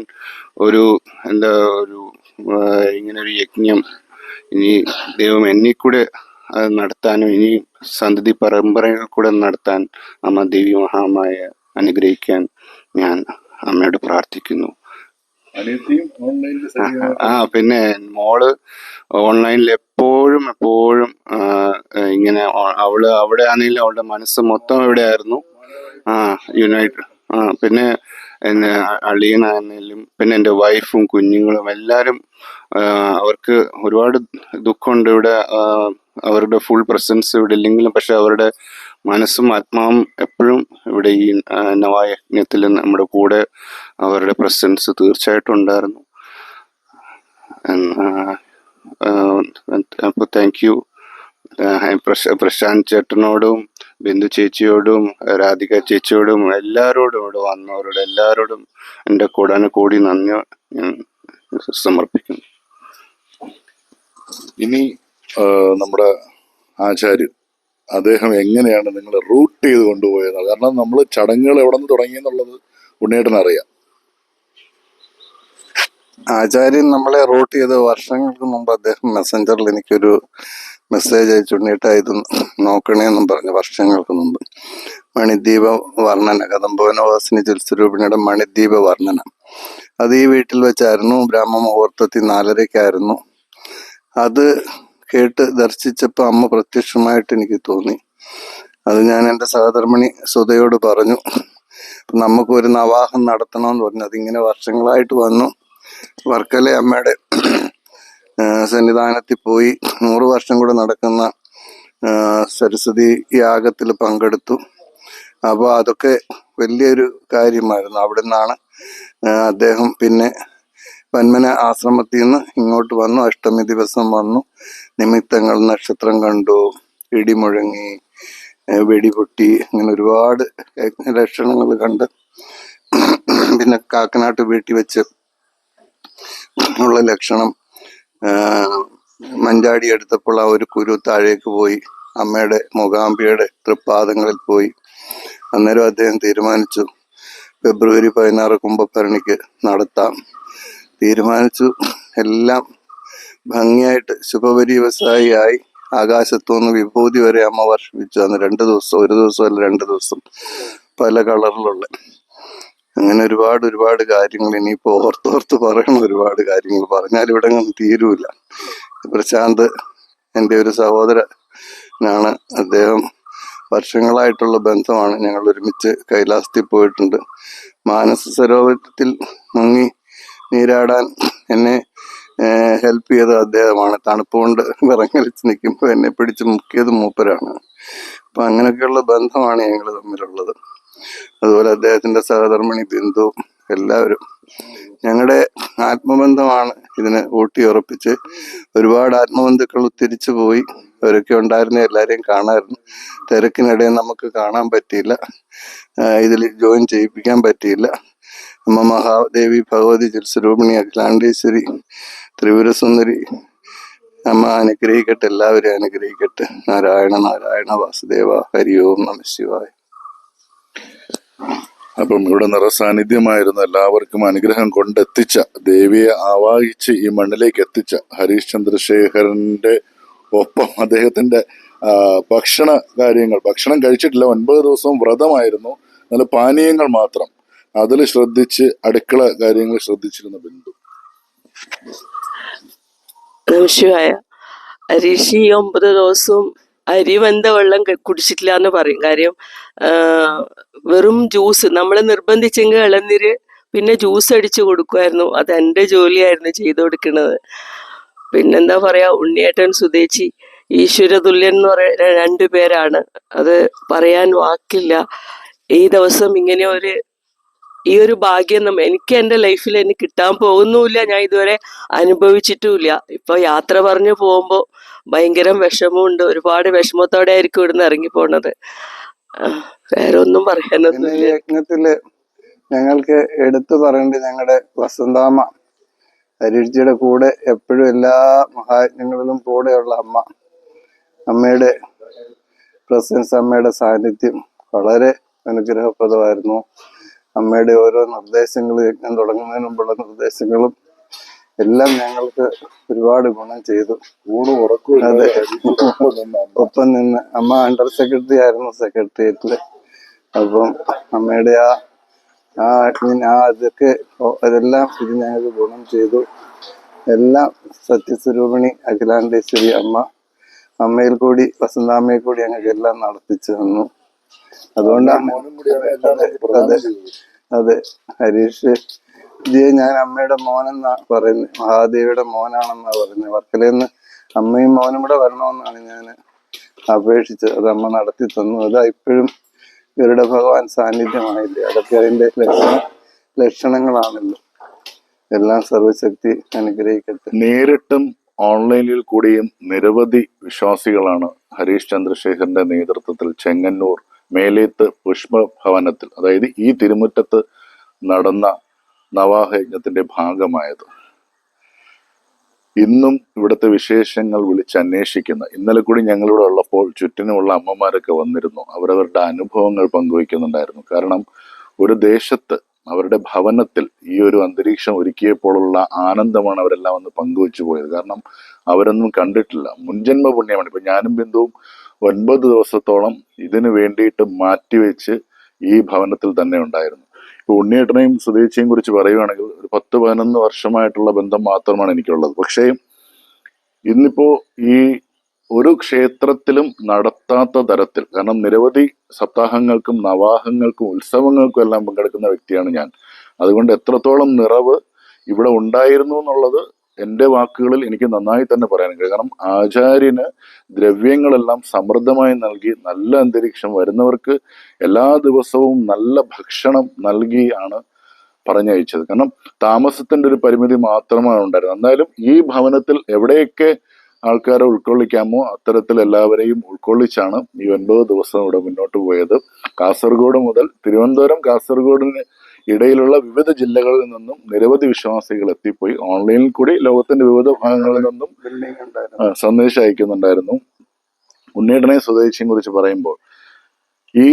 ഒരു എന്താ ഒരു ഇങ്ങനെ ഒരു യജ്ഞം ഇനി ദൈവം എന്നെ കൂടെ നടത്താനും ഇനി സന്തതി പരമ്പരകൾ കൂടെ നടത്താൻ അമ്മ ദേവി മഹാമായ അനുഗ്രഹിക്കാൻ ഞാൻ അമ്മയോട് പ്രാർത്ഥിക്കുന്നു. ആ പിന്നെ മോൾ ഓൺലൈനിൽ എപ്പോഴും എപ്പോഴും ഇങ്ങനെ അവൾ അവിടെ ആണെങ്കിലും അവളുടെ മനസ്സ് മൊത്തം ഇവിടെ ആയിരുന്നു. ആ യുണൈറ്റഡ് ആ, പിന്നെ എന്നെ അളിയനാണെങ്കിലും പിന്നെ എന്റെ വൈഫും കുഞ്ഞുങ്ങളും എല്ലാവരും അവർക്ക് ഒരുപാട് ദുഃഖമുണ്ട് ഇവിടെ അവരുടെ ഫുൾ പ്രസൻസ് ഇവിടെ ഇല്ലെങ്കിലും പക്ഷെ അവരുടെ മനസ്സും ആത്മാവും എപ്പോഴും ഇവിടെ ഈ നവായജ്ഞത്തിൽ നമ്മുടെ കൂടെ അവരുടെ പ്രസൻസ് തീർച്ചയായിട്ടും ഉണ്ടായിരുന്നു. അപ്പോൾ താങ്ക് യു പ്രശാന്ത് ചേട്ടനോടും ബിന്ദു ചേച്ചിയോടും രാധിക ചേച്ചിയോടും എല്ലാവരോടും ഇവിടെ വന്നവരോട് എല്ലാവരോടും എന്റെ കൂടാനും കൂടി നന്ദി ഞാൻ സമർപ്പിക്കുന്നു. ഇനി നമ്മുടെ ആചാര്യൻ അദ്ദേഹം എങ്ങനെയാണ് നിങ്ങൾ റൂട്ട് ചെയ്ത് കൊണ്ടുപോയത്? കാരണം നമ്മൾ ചടങ്ങുകൾ എവിടെ നിന്ന് തുടങ്ങി എന്നുള്ളത് ഉണ്ണിയേട്ടൻ അറിയാം. ആചാര്യൻ നമ്മളെ റൂട്ട് ചെയ്ത് വർഷങ്ങൾക്ക് മുമ്പ് അദ്ദേഹം മെസ്സഞ്ചറിൽ എനിക്കൊരു മെസ്സേജ് അയച്ചുണ്ണിട്ടാ ഇത് നോക്കണേന്നും പറഞ്ഞു വർഷങ്ങൾക്ക് മുമ്പ്. മണിദ്വീപ വർണന കദംബോനവാസിനി ജലസ്വരൂപിണിയുടെ മണിദ്വീപ വർണന. അത് ഈ വീട്ടിൽ വെച്ചായിരുന്നു. ബ്രാഹ്മ മുഹൂർത്തത്തിൽ നാലരയ്ക്കായിരുന്നു. അത് കേട്ട് ദർശിച്ചപ്പോൾ അമ്മ പ്രത്യക്ഷമായിട്ട് എനിക്ക് തോന്നി. അത് ഞാൻ എന്റെ സഹധർമ്മിണി സുധയോട് പറഞ്ഞു. നമുക്കൊരു നവാഹം നടത്തണമെന്ന് പറഞ്ഞു. അതിങ്ങനെ വർഷങ്ങളായിട്ട് വന്നു. വർക്കല അമ്മയുടെ സന്നിധാനത്തിൽ പോയി നൂറ് വർഷം കൂടെ നടക്കുന്ന സരസ്വതി യാഗത്തിൽ പങ്കെടുത്തു. അപ്പോൾ അതൊക്കെ വലിയൊരു കാര്യമായിരുന്നു. അവിടെ നിന്നാണ് അദ്ദേഹം പിന്നെ വന്മന ആശ്രമത്തിൽ നിന്ന് ഇങ്ങോട്ട് വന്നു. അഷ്ടമി ദിവസം വന്നു. നിമിത്തങ്ങൾ നക്ഷത്രം കണ്ടു ഇടിമുഴങ്ങി വെടിപൊട്ടി അങ്ങനെ ഒരുപാട് ലക്ഷണങ്ങൾ കണ്ട്. പിന്നെ കാക്കനാട്ട് വീട്ടിൽ വെച്ച് ഉള്ള ലക്ഷണം മഞ്ചാടി എടുത്തപ്പോൾ ആ ഒരു കുരു താഴേക്ക് പോയി. അമ്മയുടെ മുഖാംബിയുടെ തൃപ്പാദങ്ങളിൽ പോയി. അന്നേരം അദ്ദേഹം തീരുമാനിച്ചു ഫെബ്രുവരി പതിനാറ് കുംഭഭരണിക്ക് നടത്താം. തീരുമാനിച്ചു എല്ലാം ഭംഗിയായിട്ട് ശുഭപരിവസായി ആകാശത്തുനിന്ന് വിഭൂതി വരെ അമ്മ വർഷിപ്പിച്ചു അന്ന് രണ്ട് ദിവസം ഒരു ദിവസം അല്ല രണ്ട് ദിവസം പല കളറിലുള്ള. അങ്ങനെ ഒരുപാട് ഒരുപാട് കാര്യങ്ങൾ ഇനിയിപ്പോ ഓർത്തോർത്ത് പറയണം ഒരുപാട് കാര്യങ്ങൾ. പറഞ്ഞാൽ ഇവിടെ തീരൂല. പ്രശാന്ത് എന്റെ ഒരു സഹോദരനാണ്. അദ്ദേഹം വർഷങ്ങളായിട്ടുള്ള ബന്ധമാണ്. ഞങ്ങൾ ഒരുമിച്ച് കൈലാസത്തിൽ പോയിട്ടുണ്ട്. മാനസ സരോവരത്തിൽ മുങ്ങി നീരാടാൻ എന്നെ ഹെൽപ്പ് ചെയ്ത അദ്ദേഹമാണ്. തണുപ്പ് കൊണ്ട് വിറങ്ങലിച്ച് നിൽക്കുമ്പോൾ എന്നെ പിടിച്ച് മുക്കിയത് മൂപ്പരാണ്. അപ്പൊ അങ്ങനെയൊക്കെയുള്ള ബന്ധമാണ് ഞങ്ങൾ തമ്മിലുള്ളത്. അതുപോലെ അദ്ദേഹത്തിന്റെ സഹധർമ്മിണി ബിന്ദു എല്ലാവരും. ഞങ്ങളുടെ ആത്മബന്ധമാണ് ഇതിന് ഊട്ടി ഉറപ്പിച്ച് ഒരുപാട് ആത്മബന്ധുക്കൾ തിരിച്ചു പോയി. അവരൊക്കെ ഉണ്ടായിരുന്ന എല്ലാവരെയും കാണാമായിരുന്നു തിരക്കിനിടയിൽ നമുക്ക് കാണാൻ പറ്റിയില്ല. ഇതിൽ ജോയിൻ ചെയ്യിപ്പിക്കാൻ പറ്റിയില്ല. അമ്മ മഹാദേവി ഭഗവതി ജലസ്വരൂപിണി അഖിലാണ്ടേശ്വരി ത്രിപുരസുന്ദരി. അമ്മ അനുഗ്രഹിക്കട്ടെ എല്ലാവരും അനുഗ്രഹിക്കട്ടെ. നാരായണ നാരായണ വാസുദേവ ഹരി ഓം നമ ശിവായ. അപ്പം ഇവിടെ നിറസാന്നിധ്യമായിരുന്ന എല്ലാവർക്കും അനുഗ്രഹം കൊണ്ടെത്തിച്ച ദേവിയെ ആവാഹിച്ച് ഈ മണ്ണിലേക്ക് എത്തിച്ച ഹരീഷ് ചന്ദ്രശേഖരന്റെ ഒപ്പം അദ്ദേഹത്തിന്റെ ഭക്ഷണ കാര്യങ്ങൾ ഭക്ഷണം കഴിച്ചിട്ടില്ല. ഒൻപത് ദിവസവും വ്രതമായിരുന്നു. നല്ല പാനീയങ്ങൾ മാത്രം. അതിൽ ശ്രദ്ധിച്ച് അടുക്കള കാര്യങ്ങൾ ശ്രദ്ധിച്ചിരുന്ന ബിന്ദു. തീർച്ചയായ ഋഷി ഒമ്പത് ദിവസവും അരി വെന്ത വെള്ളം കുടിച്ചിട്ടില്ല എന്ന് പറയും. കാര്യം വെറും ജ്യൂസ്. നമ്മൾ നിർബന്ധിച്ചെങ്കിൽ ഇളനീര് പിന്നെ ജ്യൂസ് അടിച്ചു കൊടുക്കുമായിരുന്നു. അത് എന്റെ ജോലിയായിരുന്നു ചെയ്തു കൊടുക്കുന്നത്. പിന്നെന്താ പറയാ ഉണ്ണിയേട്ടൻ സുതേച്ചി ഈശ്വരതുല്യൻ എന്ന് പറയുന്ന രണ്ടു പേരാണ് അത് പറയാൻ വാക്കില്ല. ഈ ദിവസം ഇങ്ങനെ ഒരു ഈ ഒരു ഭാഗ്യം എനിക്ക് എന്റെ ലൈഫിൽ എനിക്ക് കിട്ടാൻ പോകുന്നുമില്ല. ഞാൻ ഇതുവരെ അനുഭവിച്ചിട്ടുമില്ല. ഇപ്പൊ യാത്ര പറഞ്ഞു പോകുമ്പോ ഭയങ്കര വിഷമമുണ്ട്. ഒരുപാട് വിഷമത്തോടെ ആയിരിക്കും ഇവിടുന്ന് ഇറങ്ങി പോണത് വേറെ ഒന്നും പറയാനൊന്നുമില്ല. യജ്ഞത്തിൽ ഞങ്ങൾക്ക് എടുത്തു പറയേണ്ടത് ഞങ്ങളുടെ വസന്താമ്മ അരുചിയുടെ കൂടെ എപ്പോഴും എല്ലാ മഹാജ്ഞങ്ങളിലും കൂടെയുള്ള അമ്മ. അമ്മയുടെ പ്രസൻസ് അമ്മയുടെ സാന്നിധ്യം വളരെ അനുഗ്രഹപ്രദമായിരുന്നു. അമ്മയുടെ ഓരോ നിർദ്ദേശങ്ങൾ യജ്ഞം തുടങ്ങുന്നതിന് മുമ്പുള്ള നിർദ്ദേശങ്ങളും എല്ലാം ഞങ്ങൾക്ക് ഒരുപാട് ഗുണം ചെയ്തു. ഊണും ഉറക്കും അതെ. ഒപ്പം. നിന്ന് അമ്മ അണ്ടർ സെക്രട്ടറി ആയിരുന്നു സെക്രട്ടേറിയറ്റിൽ അപ്പം അമ്മയുടെ ആ ആ ആ ഇതൊക്കെ അതെല്ലാം ഇത് ഞങ്ങൾക്ക് ഗുണം ചെയ്തു. എല്ലാം സത്യസ്വരൂപിണി അഖിലാണ്ടേശ്വരി അമ്മ അമ്മയിൽ കൂടി വസന്താമ്മയിൽ കൂടി ഞങ്ങൾക്ക് എല്ലാം നടത്തിച്ചു തന്നു. അതുകൊണ്ടാണ് അതെ. അതെ ഹരീഷ് ജിയെ ഞാൻ അമ്മയുടെ മോനെന്നാ പറയുന്നത് മഹാദേവിയുടെ മോനാണെന്നാ പറയുന്നത് വർക്കലേന്ന് അമ്മയും മോനും കൂടെ വരണമെന്നാണ് ഞാൻ അപേക്ഷിച്ചത് അത് അമ്മ നടത്തി തന്നു. അതാ ഇപ്പോഴും ഗരുഡ ഭഗവാൻ സാന്നിധ്യമായില്ലേ? അതൊക്കെ അതിന്റെ ലക്ഷണ ലക്ഷണങ്ങളാണല്ലോ. എല്ലാം സർവശക്തി അനുഗ്രഹിക്കട്ടെ. നേരിട്ടും ഓൺലൈനിൽ കൂടിയും നിരവധി വിശ്വാസികളാണ് ഹരീഷ് ചന്ദ്രശേഖരന്റെ നേതൃത്വത്തിൽ ചെങ്ങന്നൂർ മേലേത്ത് പുഷ്പഭവനത്തിൽ അതായത് ഈ തിരുമുറ്റത്ത് നടന്ന നവാഹയജ്ഞത്തിന്റെ ഭാഗമായത്. ഇന്നും ഇവിടുത്തെ വിശേഷങ്ങൾ വിളിച്ച് അന്വേഷിക്കുന്ന. ഇന്നലെ കൂടി ഞങ്ങളിവിടെ ഉള്ളപ്പോൾ ചുറ്റിനുമുള്ള അമ്മമാരൊക്കെ വന്നിരുന്നു. അവരവരുടെ അനുഭവങ്ങൾ പങ്കുവയ്ക്കുന്നുണ്ടായിരുന്നു. കാരണം ഒരു ദേശത്ത് അവരുടെ ഭവനത്തിൽ ഈ ഒരു അന്തരീക്ഷം ഒരുക്കിയപ്പോഴുള്ള ആനന്ദമാണ് അവരെല്ലാം വന്ന് പങ്കുവെച്ചു പോയത്. കാരണം അവരൊന്നും കണ്ടിട്ടില്ല. മുൻജന്മ പുണ്യമാണ്. ഇപ്പൊ ഞാനും ബിന്ദുവും ഒൻപത് ദിവസത്തോളം ഇതിനു വേണ്ടിയിട്ട് മാറ്റിവെച്ച് ഈ ഭവനത്തിൽ തന്നെ ഉണ്ടായിരുന്നു. ഇപ്പൊ ഉണ്ണിയേട്ടനെയും സുധീച്ചയും കുറിച്ച് പറയുകയാണെങ്കിൽ ഒരു പത്ത് പതിനൊന്ന് വർഷമായിട്ടുള്ള ബന്ധം മാത്രമാണ് എനിക്കുള്ളത്. പക്ഷേ ഇന്നിപ്പോ ഈ ഒരു ക്ഷേത്രത്തിലും നടത്താത്ത തരത്തിൽ കാരണം നിരവധി സപ്താഹങ്ങൾക്കും നവാഹങ്ങൾക്കും ഉത്സവങ്ങൾക്കും എല്ലാം പങ്കെടുക്കുന്ന വ്യക്തിയാണ് ഞാൻ. അതുകൊണ്ട് എത്രത്തോളം നിറവ് ഇവിടെ ഉണ്ടായിരുന്നു എന്നുള്ളത് എന്റെ വാക്കുകളിൽ എനിക്ക് നന്നായി തന്നെ പറയാൻ കഴിയും. കാരണം ആചാര്യന് ദ്രവ്യങ്ങളെല്ലാം സമൃദ്ധമായി നൽകി നല്ല അന്തരീക്ഷം വരുന്നവർക്ക് എല്ലാ ദിവസവും നല്ല ഭക്ഷണം നൽകിയാണ് പറഞ്ഞയച്ചത്. കാരണം താമസത്തിന്റെ ഒരു പരിമിതി മാത്രമാണ് ഉണ്ടായിരുന്നത്. എന്നാലും ഈ ഭവനത്തിൽ എവിടെയൊക്കെ ആൾക്കാരെ ഉൾക്കൊള്ളിക്കാമോ അത്തരത്തിൽ എല്ലാവരെയും ഉൾക്കൊള്ളിച്ചാണ് ഈ ഒൻപത് ദിവസം ഇവിടെ മുന്നോട്ട് പോയത്. കാസർഗോഡ് മുതൽ തിരുവനന്തപുരം കാസർഗോഡിന് ഇടയിലുള്ള വിവിധ ജില്ലകളിൽ നിന്നും നിരവധി വിശ്വാസികൾ എത്തിപ്പോയി. ഓൺലൈനിൽ കൂടി ലോകത്തിന്റെ വിവിധ ഭാഗങ്ങളിൽ നിന്നും സന്ദേശം അയക്കുന്നുണ്ടായിരുന്നു. ഉണ്ണീടനെ സ്വദേശിയെ കുറിച്ച് പറയുമ്പോൾ ഈ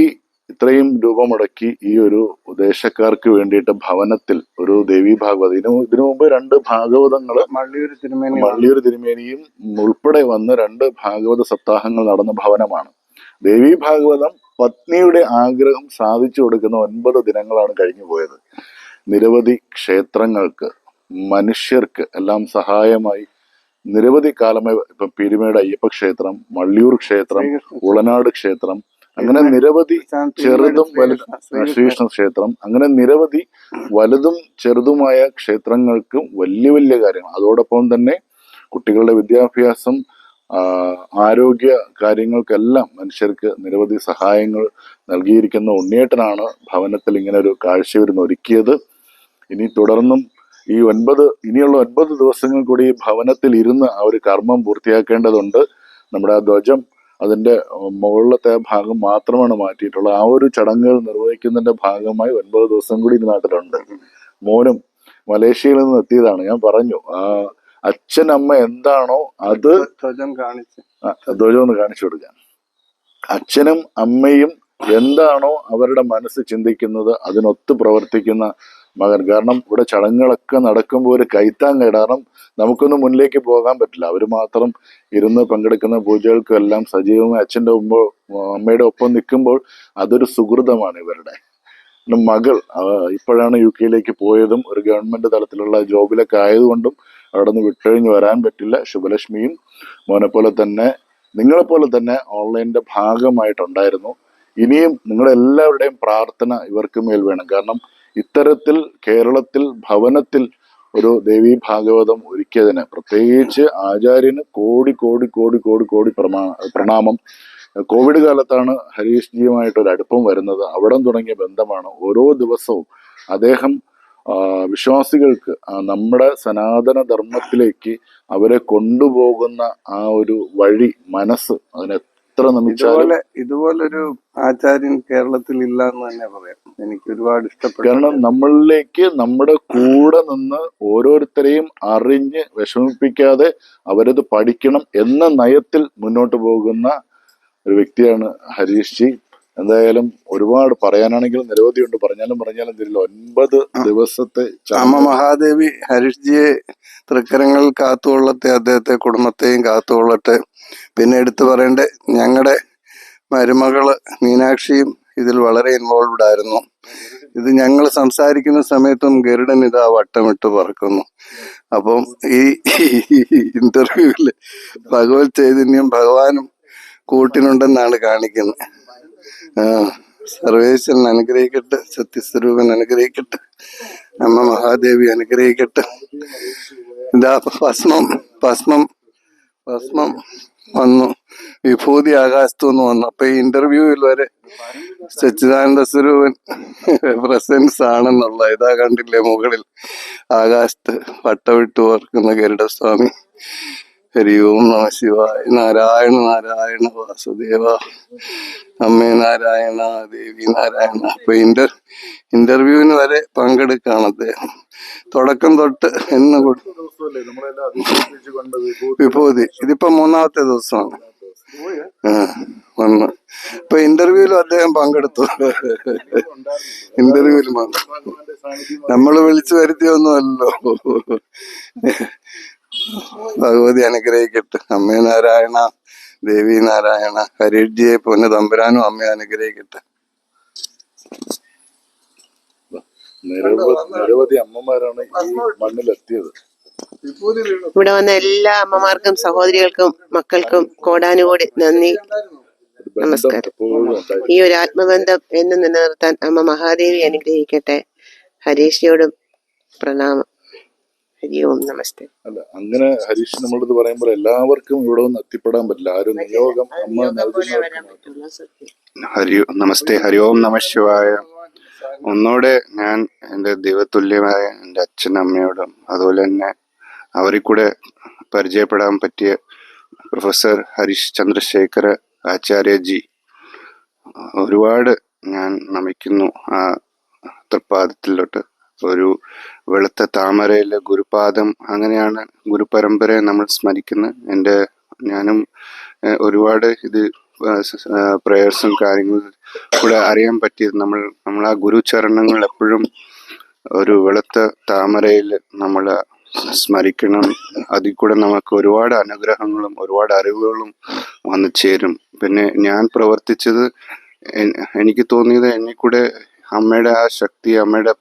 ഇത്രയും രൂപ മുടക്കി ഈ ഒരു ദേശക്കാർക്ക് വേണ്ടിയിട്ട് ഭവനത്തിൽ ഒരു ദേവി ഭാഗവത ഇതിനു ഇതിനു മുമ്പ് രണ്ട് ഭാഗവതങ്ങൾ മള്ളിയൂർ തിരുമേനി മള്ളിയൂർ തിരുമേനിയും ഉൾപ്പെടെ വന്ന് രണ്ട് ഭാഗവത സപ്താഹങ്ങൾ നടന്ന ഭവനമാണ്. ദേവി ഭാഗവതം പത്നിയുടെ ആഗ്രഹം സാധിച്ചു കൊടുക്കുന്ന ഒൻപത് ദിനങ്ങളാണ് കഴിഞ്ഞു പോയത്. നിരവധി ക്ഷേത്രങ്ങൾക്ക് മനുഷ്യർക്ക് എല്ലാം സഹായമായി നിരവധി കാലമായി ഇപ്പൊ പീരുമേട് അയ്യപ്പ ക്ഷേത്രം മള്ളിയൂർ ക്ഷേത്രം ഉളനാട് ക്ഷേത്രം അങ്ങനെ നിരവധി ചെറുതും വലുതും ശ്രീകൃഷ്ണ ക്ഷേത്രം അങ്ങനെ നിരവധി വലുതും ചെറുതുമായ ക്ഷേത്രങ്ങൾക്കും വലിയ വലിയ കാര്യങ്ങൾ. അതോടൊപ്പം തന്നെ കുട്ടികളുടെ വിദ്യാഭ്യാസം ആരോഗ്യ കാര്യങ്ങൾക്കെല്ലാം മനുഷ്യർക്ക് നിരവധി സഹായങ്ങൾ നൽകിയിരിക്കുന്ന ഉണ്ണിയേട്ടനാണ് ഭവനത്തിൽ ഇങ്ങനെ ഒരു കാഴ്ചവിരുന്ന് ഒരുക്കിയത്. ഇനി തുടർന്നും ഈ ഒൻപത് ഇനിയുള്ള ഒൻപത് ദിവസങ്ങൾ കൂടി ഈ ഭവനത്തിൽ ഇരുന്ന് ആ ഒരു കർമ്മം പൂർത്തിയാക്കേണ്ടതുണ്ട്. നമ്മുടെ ആ ധ്വജം അതിന്റെ മുകളിലത്തെ ഭാഗം മാത്രമാണ് മാറ്റിയിട്ടുള്ളത്. ആ ഒരു ചടങ്ങുകൾ നിർവഹിക്കുന്നതിന്റെ ഭാഗമായി ഒൻപത് ദിവസം കൂടി ഈ നാട്ടിലുണ്ട്. മോനും മലേഷ്യയിൽ നിന്ന് എത്തിയതാണ്. ഞാൻ പറഞ്ഞു ആ അച്ഛൻ അമ്മ എന്താണോ അത് ധ്വജം കാണിച്ച്. ധ്വജം ഒന്ന് കാണിച്ചു കൊടുക്കാൻ അച്ഛനും അമ്മയും എന്താണോ അവരുടെ മനസ്സ് ചിന്തിക്കുന്നത് അതിനൊത്ത് പ്രവർത്തിക്കുന്ന മകൻ. കാരണം ഇവിടെ ചടങ്ങുകളൊക്കെ നടക്കുമ്പോൾ ഒരു കൈത്താങ്ങ കാരണം നമുക്കൊന്നും മുന്നിലേക്ക് പോകാൻ പറ്റില്ല. അവർ മാത്രം ഇരുന്ന് പങ്കെടുക്കുന്ന പൂജകൾക്കും എല്ലാം സജീവമായി അച്ഛന്റെ മുമ്പ് അമ്മയുടെ ഒപ്പം നിൽക്കുമ്പോൾ അതൊരു സുഹൃതമാണ് ഇവരുടെ. മകൾ ഇപ്പോഴാണ് യു കെയിലേക്ക് പോയതും ഒരു ഗവൺമെന്റ് തലത്തിലുള്ള ജോബിലൊക്കെ ആയതുകൊണ്ടും അവിടെ നിന്ന് വിട്ടഴിഞ്ഞ് വരാൻ പറ്റില്ല. ശുഭലക്ഷ്മിയും മോനെപ്പോലെ പോലെ തന്നെ നിങ്ങളെപ്പോലെ തന്നെ ഓൺലൈന്റെ ഭാഗമായിട്ടുണ്ടായിരുന്നു. ഇനിയും നിങ്ങളെല്ലാവരുടെയും പ്രാർത്ഥന ഇവർക്ക് മേൽ വേണം. കാരണം ഇത്തരത്തിൽ കേരളത്തിൽ ഭവനത്തിൽ ഒരു ദേവീ ഭാഗവതം ഒരുക്കിയതിന് പ്രത്യേകിച്ച് ആചാര്യന് കോടി കോടി കോടി കോടി കോടി പ്രമാ പ്രണാമം. കോവിഡ് കാലത്താണ് ഹരീഷ് ഒരു അടുപ്പം വരുന്നത്. അവിടം തുടങ്ങിയ ബന്ധമാണ് ഓരോ ദിവസവും അദ്ദേഹം വിശ്വാസികൾക്ക് നമ്മുടെ സനാതന ധർമ്മത്തിലേക്ക് അവരെ കൊണ്ടുപോകുന്ന ആ ഒരു വഴി മനസ്സ് അതിന് എത്ര ഇതുപോലെ ഇതുപോലൊരു ആചാര്യൻ കേരളത്തിൽ ഇല്ല എന്ന് തന്നെ പറയാം. എനിക്ക് ഒരുപാട് ഇഷ്ടപ്പെട്ടു. കാരണം നമ്മളിലേക്ക് നമ്മുടെ കൂടെ നിന്ന് ഓരോരുത്തരെയും അറിഞ്ഞ് വിഷമിപ്പിക്കാതെ അവരത് പഠിക്കണം എന്ന നയത്തിൽ മുന്നോട്ട് പോകുന്ന ഒരു വ്യക്തിയാണ് ഹരീഷ് ജി. എന്തായാലും ഒരുപാട് പറയാനാണെങ്കിലും നിരവധി ഉണ്ട് പറഞ്ഞാലും പറഞ്ഞാലും തരില്ല ഒൻപത് ദിവസത്തെ അമ്മ മഹാദേവി ഹരീഷ്ജിയെ തൃക്കരങ്ങൾ കാത്തുകൊള്ളട്ടെ അദ്ദേഹത്തെ കുടുംബത്തെയും കാത്തുകൊള്ളട്ടെ. പിന്നെ എടുത്തു പറയേണ്ട ഞങ്ങളുടെ മരുമകൾ മീനാക്ഷിയും ഇതിൽ വളരെ ഇൻവോൾവ്ഡ് ആയിരുന്നു. ഇത് ഞങ്ങൾ സംസാരിക്കുന്ന സമയത്തും ഗരുഡൻ ഇതാ വട്ടമിട്ട് പറക്കുന്നു. അപ്പം ഈ ഇന്റർവ്യൂവിൽ ഭഗവത് ചൈതന്യം ഭഗവാനും കൂട്ടിനുണ്ടെന്നാണ് കാണിക്കുന്നത്. സർവേശ്വരൻ അനുഗ്രഹിക്കട്ടെ സത്യസ്വരൂപൻ അനുഗ്രഹിക്കട്ടെ അമ്മ മഹാദേവി അനുഗ്രഹിക്കട്ടെ. ഇതാ ഭസ്മം ഭസ്മം ഭസ്മം വന്നു. വിഭൂതി ആകാശത്തു നിന്ന് വന്നു. അപ്പൊ ഈ ഇന്റർവ്യൂവിൽ വരെ സച്ചിദാനന്ദ സ്വരൂപൻ പ്രസൻസ് ആണെന്നുള്ള ഇതാ കണ്ടില്ലേ മുകളിൽ. ആകാശത്ത് വട്ടവിട്ട് ഓർക്കുന്ന ഗരുഡസ്വാമി. ഹരി ഓം നമ ശിവായ. നാരായണ നാരായണ വാസുദേവ. അമ്മേ നാരായണ ദേവി നാരായണ. അപ്പൊ ഇന്റർ ഇന്റർവ്യൂവിന് വരെ പങ്കെടുക്കാണ് അദ്ദേഹം. തുടക്കം തൊട്ട് എന്ന് വിഭൂതി. ഇതിപ്പോ മൂന്നാമത്തെ ദിവസമാണ്. വന്ന്. ഇപ്പൊ ഇന്റർവ്യൂവിലും അദ്ദേഹം പങ്കെടുത്തു. ഇന്റർവ്യൂവിൽ നമ്മൾ വിളിച്ചു വരുത്തിയൊന്നുമല്ലോ. ഭഗവതി അനുഗ്രഹിക്കട്ടെ. അമ്മേ നാരായണ ദേവി നാരായണ ഹരിജിയെ പൊന്നു തമ്പുരാനും അമ്മയെ അനുഗ്രഹിക്കട്ടെ. നിരവധി നിരവധി അമ്മമാരാണ് ഈ മണ്ണിലെത്തിയത്. ഇവിടെ വന്ന എല്ലാ അമ്മമാർക്കും സഹോദരികൾക്കും മക്കൾക്കും കോടാനുകൂടി നന്ദി നമസ്കാരം. ഈ ഒരു ആത്മബന്ധം എന്നും നിലനിർത്താൻ അമ്മ മഹാദേവി അനുഗ്രഹിക്കട്ടെ. ഹരീഷിയോടും പ്രണാമം. ഹരി ഓം നമസ്തേ. അല്ല അങ്ങനെ ഹരീഷ് നമ്മളത് പറയുമ്പോൾ എല്ലാവർക്കും ഇവിടെ ഒന്ന് എത്തിപ്പെടാൻ പറ്റില്ല. ആരും നിയോഗം അമ്മ ഹരി നമസ്തേ ഹരി ഓം നമ ശിവായ. ഒന്നോടെ ഞാൻ എന്റെ ദൈവതുല്യമായ എന്റെ അച്ഛനമ്മയോടും അതുപോലെ തന്നെ അവരിൽ കൂടെ പരിചയപ്പെടാൻ പറ്റിയ പ്രൊഫസർ ഹരീഷ് ചന്ദ്രശേഖര ആചാര്യജി ഒരുപാട് ഞാൻ നമിക്കുന്നു ആ തൃപ്പാദത്തിലോട്ട്. ഒരു വെളുത്ത താമരയിലെ ഗുരുപാദം അങ്ങനെയാണ് ഗുരുപരമ്പരയെ നമ്മൾ സ്മരിക്കുന്നത്. എന്റെ ഞാനും ഒരുപാട് ഇത് പ്രേയേഴ്സും കാര്യങ്ങളും കൂടെ അറിയാൻ പറ്റിയത് നമ്മൾ നമ്മൾ ആ ഗുരുചരണങ്ങൾ എപ്പോഴും ഒരു വെളുത്ത താമരയിൽ നമ്മൾ സ്മരിക്കണം. അതിൽ കൂടെ നമുക്ക് ഒരുപാട് അനുഗ്രഹങ്ങളും ഒരുപാട് അറിവുകളും വന്നു ചേരും. പിന്നെ ഞാൻ പ്രവർത്തിച്ചത് എനിക്ക് തോന്നിയത് എന്നെ കൂടെ അമ്മയുടെ ആ ശക്തി അമ്മയുടെ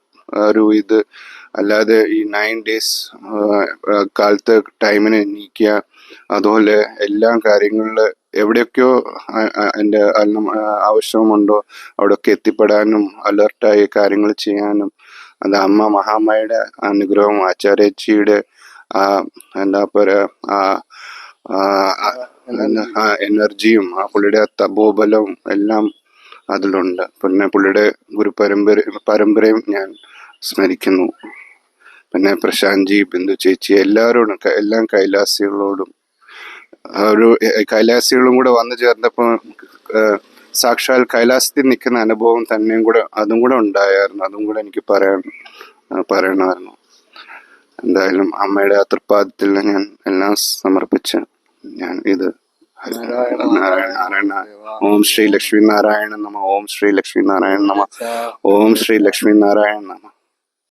ഒരു ഇത്. അല്ലാതെ ഈ നയൻ ഡേയ്സ് കാലത്ത് ടൈമിന് എണീക്കുക അതുപോലെ എല്ലാ കാര്യങ്ങളിൽ എവിടെയൊക്കെയോ എന്റെ ആവശ്യമുണ്ടോ അവിടെയൊക്കെ എത്തിപ്പെടാനും അലർട്ടായി കാര്യങ്ങൾ ചെയ്യാനും അത് അമ്മ മഹാമ്മയുടെ അനുഗ്രഹം ആചാര്യച്ചിയുടെ ആ എന്താ പറയുക ആ എനർജിയും ആ പുള്ളിയുടെ തപോബലവും എല്ലാം അതിലുണ്ട്. പിന്നെ പുള്ളിയുടെ ഗുരു പരമ്പര പരമ്പരയും ഞാൻ സ്മരിക്കുന്നു. പിന്നെ പ്രശാന്ത്ജി ബിന്ദു ചേച്ചി എല്ലാവരോടും എല്ലാം കൈലാസികളോടും ഒരു കൈലാസികളും കൂടെ വന്നു ചേർന്നപ്പോൾ സാക്ഷാൽ കൈലാസത്തിൽ നിൽക്കുന്ന അനുഭവം തന്നെയും കൂടെ അതും കൂടെ ഉണ്ടായിരുന്നു. അതും കൂടെ എനിക്ക് പറയാൻ പറയണമായിരുന്നു. എന്തായാലും അമ്മയുടെ ആ തൃപ്പാദത്തിൽ ഞാൻ എല്ലാം സമർപ്പിച്ച് ഞാൻ ഇത് നാരായണ നാരായണ ഓം ശ്രീ ലക്ഷ്മി നാരായണ നമ ഓം ശ്രീ ലക്ഷ്മി നാരായണ നമ ഓം ശ്രീ ലക്ഷ്മി നാരായണ നമ.